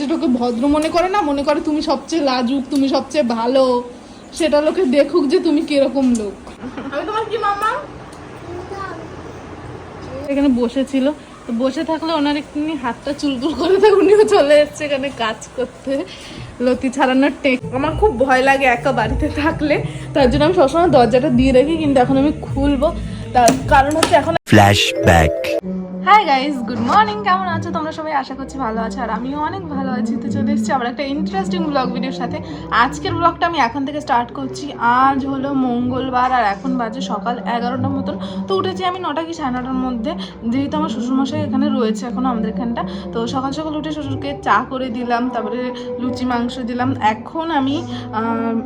যেটাকে ভদ্র মনে করে না মনে করে তুমি সবচেয়ে লাজুক তুমি সবচেয়ে ভালো সেটা লোকে দেখুক যে তুমি কীরকম লোক। আমি তোমার কি মামা? এখানে বসেছিল তো বসে থাকলে ওনার একটুখানি হাতটা চুলকুল করে দেয় উনিও চলে এসছে এখানে কাজ করতে লতি ছাড়ানোর টেক। আমার খুব ভয় লাগে একা বাড়িতে থাকলে। তার জন্য আমি সবসময় দরজাটা দিয়ে রাখি কিন্তু এখন আমি খুলবো। তার কারণ হচ্ছে এখন Flashback. Hi guys good morning কেমন আছো? তোমরা সবাই আশা করছি ভালো আছো আর আমিও অনেক ভালো আছি। তো চলে এসেছি আবার একটা ইন্টারেস্টিং ব্লগ ভিডিওর সাথে। আজকের ব্লগটা আমি এখন থেকে স্টার্ট করছি। আজ হলো মঙ্গলবার আর এখন বাজে সকাল এগারোটার মতন। তো উঠেছি আমি নটা কি সাড়ে নটার মধ্যে। যেহেতু আমার শ্বশুরমশাই এখানে রয়েছে এখনও আমাদের এখানটা। তো সকাল সকাল উঠে শ্বশুরকে চা করে দিলাম, তারপরে লুচি, মাংস দিলাম। এখন আমি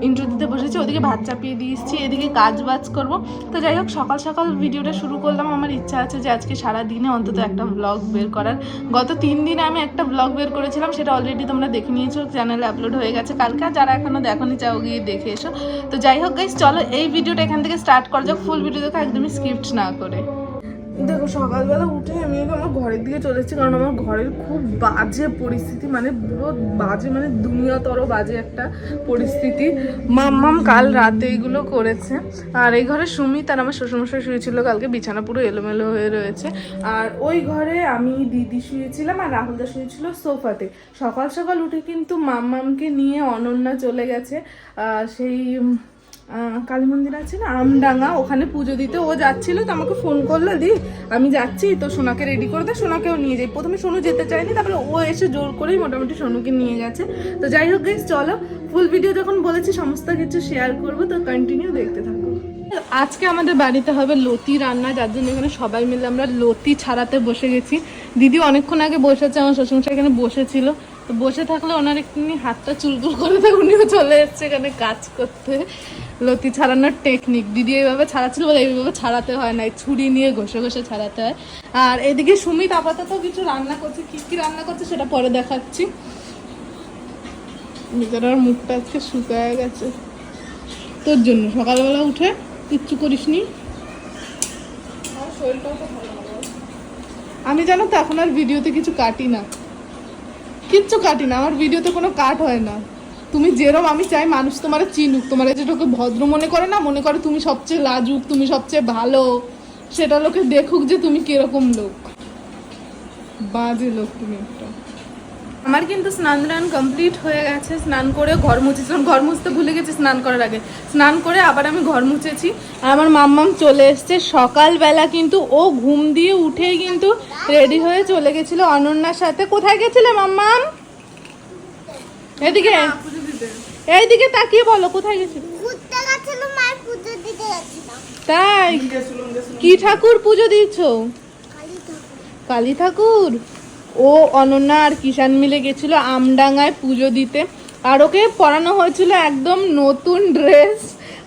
ইন্টার দিতে বসেছি, ওদিকে ভাত চাপিয়ে দিয়েছি এদিকে কাজ বাজ করব। তো যাই হোক, সকাল সকাল ভিডিওটা শুরু করলাম। আমার ইচ্ছা আছে যে আজকে সারা দিনে অন্তত একটা ব্লগ বের করার। গত তিন দিনে আমি একটা ব্লগ বের করেছিলাম, সেটা অলরেডি তোমরা দেখে নিয়েছো চ্যানেলে আপলোড হয়ে গেছে কালকে যারা এখনও দেখোনি, চাও গিয়ে দেখে এসো। তো যাই হোক গাইস চলো এই ভিডিওটা এখান থেকে স্টার্ট করা যাক ফুল ভিডিও দেখো, একদমই স্ক্রিপ্ট না করে। দেখো, সকালবেলা উঠে আমি আমার ঘরের দিকে চলে এসেছি, কারণ আমার ঘরের খুব বাজে পরিস্থিতি মানে পুরো বাজে মানে দুনিয়াতর বাজে একটা পরিস্থিতি। মাম্মাম কাল রাতে এইগুলো করেছে। আর এই ঘরে সুমিত আর আমার শ্বশুরমশাই শুয়েছিল, কালকে বিছানা পুরো এলোমেলো হয়ে রয়েছে। আর ওই ঘরে আমি দিদি শুয়েছিলাম আর রাহুলদা শুয়েছিল সোফাতে। সকাল সকাল উঠে কিন্তু মাম্মামকে নিয়ে অনন্যা চলে গেছে। সেই কালী মন্দির আছে না? আমডাঙ্গা, ওখানে পুজো দিতে। ও যাচ্ছিল তো আমাকে ফোন করল, দি, আমি যাচ্ছি, তো সোনাকে রেডি করে দে, সোনাকেও নিয়ে যাই। প্রথমে সোনু যেতে চায়নি, তারপরে ও এসে জোর করেই মোটামুটি সোনুকে নিয়ে গেছে। তো যাই হোক গাইস চলো। ফুল ভিডিও যখন বলেছি, সমস্ত কিছু শেয়ার করব, তো কন্টিনিউ দেখতে থাকো। আজকে আমাদের বাড়িতে হবে লতি রান্না, যার জন্য এখানে সবাই মিলে আমরা লতি ছাড়াতে বসে গেছি। দিদি অনেকক্ষণ আগে বসেছে, আমার শ্বশুরমশাই এখানে বসেছিল। তো বসে থাকলে ওনার একটুখানি হাতটা চুলকুল করে দেয়, উনিও চলে এসছে এখানে কাজ করতে। লতি ছাড়ানোর টেকনিক দিদি এইভাবে ছাড়াচ্ছিল বলে এইভাবে ছাড়াতে হয় না ছুরি নিয়ে ঘষে ঘষে ছাড়াতে হয়। আর এদিকে সুমিত আপাতত কিছু রান্না করছে, কি কি রান্না করছে সেটা পরে দেখাচ্ছি। বেচারার মুখটা আজকে শুকায় গেছে। তোর জন্য, সকালবেলা উঠে কিচ্ছু শরীরটাও ভালো আমি জানো তো এখন আর ভিডিওতে কিছু কাটি না। কিচ্ছু কাটি না, আমার ভিডিওতে কোনো কাট হয় না। তুমি যেরম আমি চাই মানুষ তোমার চিনুক তোমার যেটাকে ভদ্র মনে করে না মনে করে তুমি সবচেয়ে লাজুক তুমি সবচেয়ে ভালো। সেটা লোকে দেখুক যে তুমি কীরকম লোক। বাজে লোক তুমি একটা। আমার কিন্তু স্নান টান কমপ্লিট হয়ে গেছে স্নান করে ঘর মুছেছিলাম। ঘর মুছতে ভুলে গেছি স্নান করার আগে। স্নান করে আবার আমি ঘর মুছেছি। আর আমার মাম্মাম চলে এসছে। সকালবেলা কিন্তু ও ঘুম দিয়ে উঠেই কিন্তু রেডি হয়ে চলে গেছিল অনন্যার সাথে। কোথায় গেছিলে মাম্মাম? এদিকে। এইদিকে তাকিয়ে বলো কোথায় গেছিল ঘুরতে গেছিলাম আর পুজো দিতে গেছিলাম। তাই? কি ঠাকুর পুজো দিচ্ছ কালী ঠাকুর। ও অনন্যা আর কিষান মিলে গেছিল আমডাঙ্গায় পুজো দিতে। আর ওকে পরানো হয়েছিল একদম নতুন ড্রেস।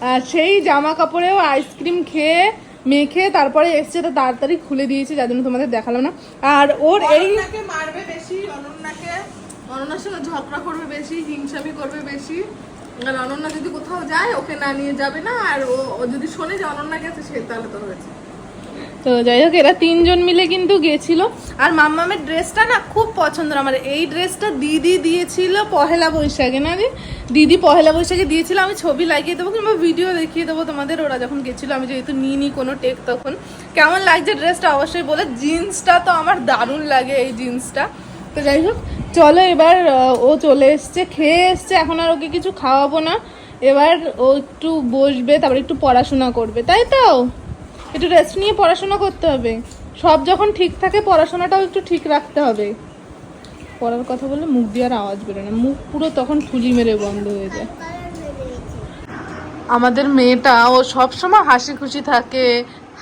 আর সেই জামা কাপড়েও আইসক্রিম খেয়ে মেখে তারপরে এসছে তো তাড়াতাড়ি খুলে দিয়েছে যার জন্য তোমাদের দেখালাম না। আর ওর এই মারবে বেশি অনন্যাকে অনন্যার সঙ্গে ঝগড়া করবে বেশি, হিংসামি করবে বেশি। আর অনন্যা যদি কোথাও যায়, ওকে না নিয়ে যাবে না, আর ও যদি শোনে যে অনন্যা গেছে, সে তাহলে তো হয়েছে। তো যাই হোক, এরা তিনজন মিলে কিন্তু গেছিল। আর মাম্মামের ড্রেসটা না খুব পছন্দ, আমার এই ড্রেসটা দিদি দিয়েছিল পহেলা বৈশাখে, না দি দিদি পহেলা বৈশাখে দিয়েছিল, আমি ছবি লাগিয়ে দেবো কিংবা ভিডিও দেখিয়ে দেবো তোমাদের, ওরা যখন গেছিল, আমি যেহেতু নিই নি কোনো টেক তখন। কেমন লাগছে ড্রেসটা? অবশ্যই বলে, জিন্সটা তো আমার দারুণ লাগে এই জিন্সটা। তো যাই হোক চলো এবার ও চলে এসছে, খেয়ে এসছে, এখন আর ওকে কিছু খাওয়াবো না। এবার ও একটু বসবে, তারপর একটু পড়াশোনা করবে, তাই তো? একটু রেস্ট নিয়ে পড়াশোনা করতে হবে। সব যখন ঠিক থাকে, পড়াশোনাটাও একটু ঠিক রাখতে হবে। পড়ার কথা বললে মুখ দিয়ে আর আওয়াজ বেরোয় না, মুখ পুরো তখন ঠুলি মেরে বন্ধ হয়ে যায়। আমাদের মেয়েটা, ও সবসময় হাসি খুশি থাকে,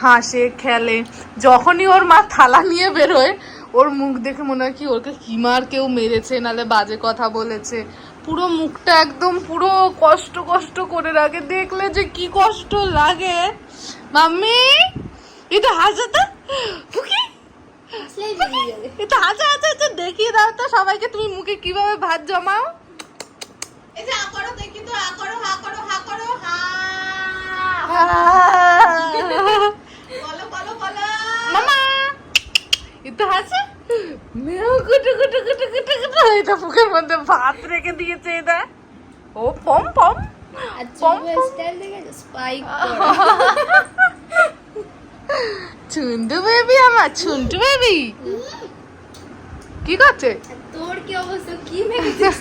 হাসে, খেলে। যখনই ওর মা থালা নিয়ে বেরোয় ওর মুখ দেখে মনে হয় কি ওকে কিমার কেউ মেরেছে নালে বাজে কথা বলেছে। পুরো মুখটা একদম পুরো কষ্ট কষ্ট করে রাখে। দেখলে যে কি কষ্ট লাগে। মাম্মি এটা হাসে তো। ফুকি এটা হাসে হাসে হাসে দেখিয়ে দাও তো সবাইকে তুমি মুখে কীভাবে ভাত জমাও। এই যে আ দেখি তো আ করো হা হা। এটা হাসে মেও কুটু কুটু কুটু কুটু কুটু এটা মুখের মধ্যে ভাত রেখে দিয়েছে এটা। ও পম পম আর পম চুলের পম। স্টাইল দেখে স্পাইক ছুন্টু বেবি আমার ছুন্টু বেবি কি করছে? তোর কি অবস্থা? কি ভেবেছিস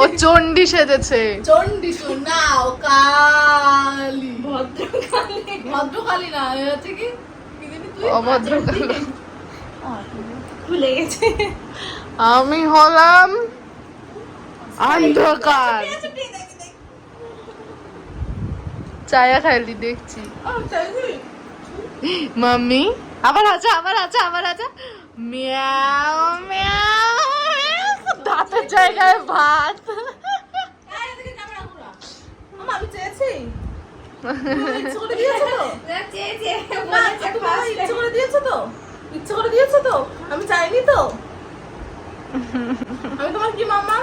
ও চন্ডি সেজেছে। চন্ডি না ও কালি। ভদ্রকালী। না এ হচ্ছে কি? কি ভুলে গেছে আমি হলাম অন্ধকার। চায়া খাইলি, দেখছি। মাম্মি, আবার আছে আবার আছে আবার আছে মিয়াও মিয়াও দাঁতের জায়গায় ভাত। আমি চেয়েছি চেয়েছে দিয়েছ তো? ইচ্ছে করে দিয়েছ তো? আমি চাইনি তো। আমি তোমার কি মামা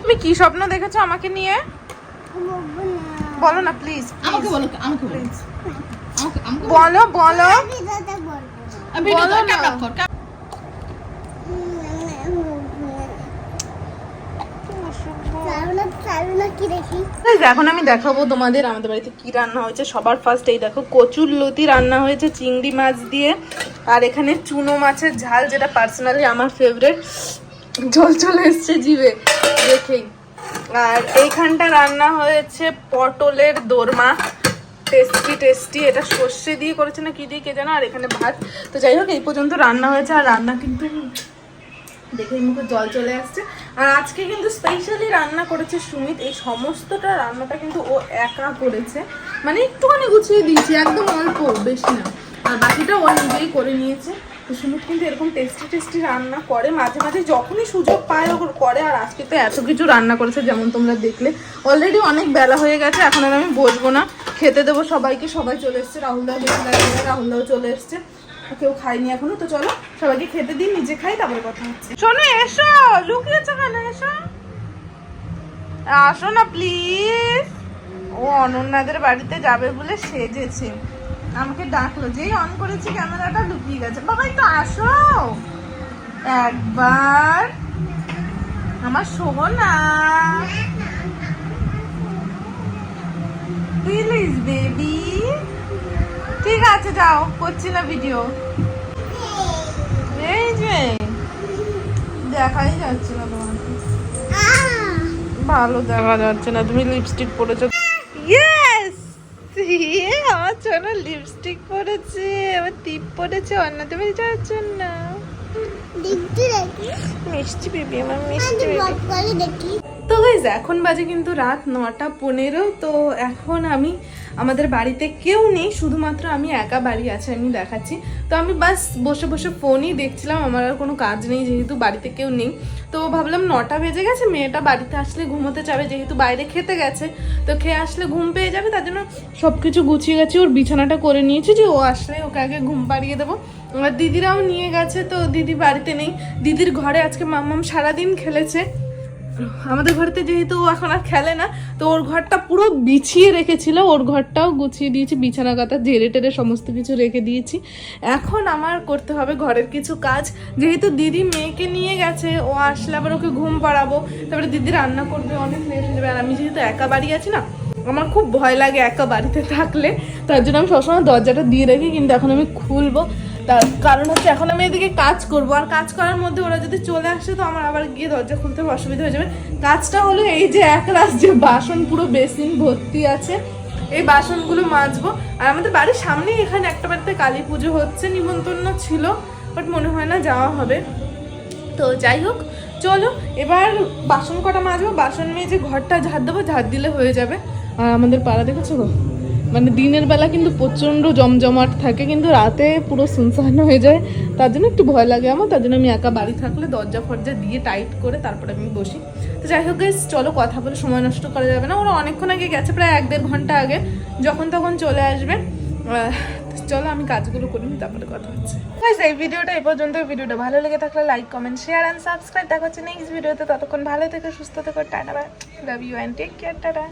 তুমি কি স্বপ্ন দেখেছ আমাকে নিয়ে? বলো না প্লিজ আমাকে বলো আমাকে বলো। বলো না। এখন আমি দেখাবো তোমাদের আমাদের বাড়িতে কি রান্না হয়েছে। সবার ফার্স্ট এই দেখো, কচুর লতি রান্না হয়েছে চিংড়ি মাছ দিয়ে। আর এখানে চুনো মাছের ঝাল, যেটা পার্সোনালি আমার ফেভারিট জল চলে এসছে জিভে, দেখেই। আর এইখানটা রান্না হয়েছে পটলের দোরমা। টেস্টি টেস্টি এটা সর্ষে দিয়ে করেছে না কি দিয়ে, কে জানো? আর এখানে ভাত। তো যাই হোক, এই পর্যন্ত রান্না হয়েছে, আর রান্না কিন্তু দেখে মুখে জল চলে আসছে। আর আজকে কিন্তু স্পেশালি রান্না করেছে সুমিত। এই সমস্তটা রান্নাটা কিন্তু ও একা করেছে। মানে একটুখানি গুছিয়ে দিয়েছি, একদম অল্প, বেশি না। আর বাকিটা ও নিজেই করে নিয়েছে। তো সুমিত কিন্তু এরকম টেস্টি টেস্টি রান্না করে। মাঝে মাঝে যখনই সুযোগ পায়, ও করে। আর আজকে তো এত কিছু রান্না করেছে, যেমন তোমরা দেখলে। অলরেডি অনেক বেলা হয়ে গেছে, এখন আর আমি বসবো না। খেতে দেবো সবাইকে। সবাই চলে এসছে। রাহুলদাও বেশি রাহুলদাও চলে এসছে। কেউ খায়নি এখনও, তো চলো সবাইকে খেতে দিই, নিজে খাই, তারপরে কথা হচ্ছে। শোনো, এসো লুকিয়েছো কেন? এসো। আসো না প্লিজ ও অনন্যাদের বাড়িতে যাবে বলে সেজেছে। আমাকে ডাকলো যেই অন করেছি, ক্যামেরাটা লুকিয়ে গেছে। বাবা, একটু আসো। একবার। আমার সোনা প্লিজ বেবি ঠিক আছে যাও করছি না ভিডিও এই যে দেখাই যাচ্ছে না তোমাকে। ভালো দেখা যাচ্ছে না তুমি লিপস্টিক পরেছো। ইয়েস আমার জন্য লিপস্টিক পরেছে আমার টিপ পরেছে অন্য তুমি যাওয়ার জন্য। মিষ্টি বেবি আমার মিষ্টি বেবি তো গাইজ এখন বাজে কিন্তু রাত নটা পনেরো তো এখন আমি আমাদের বাড়িতে কেউ নেই, শুধুমাত্র আমি একা বাড়ি আছে, আমি দেখাচ্ছি। তো আমি বাস বসে বসে ফোনই দেখছিলাম, আমার আর কোনো কাজ নেই যেহেতু বাড়িতে কেউ নেই। তো ভাবলাম নটা বেজে গেছে, মেয়েটা বাড়িতে আসলে ঘুমোতে যাবে, যেহেতু বাইরে খেতে গেছে। তো খেয়ে আসলে ঘুম পেয়ে যাবে, তার জন্য সব কিছু গুছিয়ে গেছি, ওর বিছানাটা করে নিয়েছি যে ও আসলে ওকে আগে ঘুম পাড়িয়ে দেবো। দিদিরাও নিয়ে গেছে, তো দিদি বাড়িতে নেই। দিদির ঘরে আজকে মাম্মাম সারাদিন খেলেছে। আমাদের ঘরেতে যেহেতু এখন আর খেলে না, তো ওর ঘরটা পুরো বিছিয়ে রেখেছিল, ওর ঘরটাও গুছিয়ে দিয়েছি, বিছানা কাতা জেরে টেরে সমস্ত কিছু রেখে দিয়েছি। এখন আমার করতে হবে ঘরের কিছু কাজ, যেহেতু দিদি মেয়েকে নিয়ে গেছে, ও আসলে আবার ওকে ঘুম পাড়াবো, তারপরে দিদি রান্না করবে, অনেক লেট হয়ে যাবে, আর আমি যেহেতু একা বাড়ি আছি না, আমার খুব ভয় লাগে একা বাড়িতে থাকলে, তার জন্য আমি সবসময় দরজাটা দিয়ে রাখি কিন্তু এখন আমি খুলবো। তার কারণ হচ্ছে এখন আমি এদিকে কাজ করব। আর কাজ করার মধ্যে ওরা যদি চলে আসে তো আমার আবার গিয়ে দরজা খুলতে অসুবিধা হয়ে যাবে। কাজটা হলো এই যে এক রাস যে বাসন, পুরো বেসিন ভর্তি আছে। এই বাসনগুলো মাজবো। আর আমাদের বাড়ির সামনেই এখানে একটা বাড়িতে কালী পুজো হচ্ছে, নিমন্ত্রণ ছিল, বাট মনে হয় না যাওয়া হবে। তো যাই হোক, চলো, এবার বাসন কটা মাজবো। বাসন মেজে ঘরটা ঝাড় দেবো, ঝাড় দিলে হয়ে যাবে। আর আমাদের পাড়া দেখেছ গো? মানে দিনের বেলা কিন্তু প্রচণ্ড জমজমাট থাকে কিন্তু রাতে পুরো শুনশান হয়ে যায়। তার জন্য একটু ভয় লাগে আমার তার জন্য আমি একা বাড়ি থাকলে দরজা ফরজা দিয়ে টাইট করে তারপরে আমি বসি। তো যাই হোক guys, চলো কথা বলে সময় নষ্ট করা যাবে না। ওরা অনেকক্ষণ আগে গেছে প্রায় এক দেড় ঘণ্টা আগে। যখন তখন চলে আসবে। চলো আমি কাজগুলো করি তারপরে কথা হচ্ছে। এই ভিডিওটা এই পর্যন্ত। ভিডিওটা ভালো লেগে থাকলে like comment share and subscribe দেখা হচ্ছে নেক্সট ভিডিওতে ততক্ষণ ভালো থেকে সুস্থ থেকে tata love you and take care tata.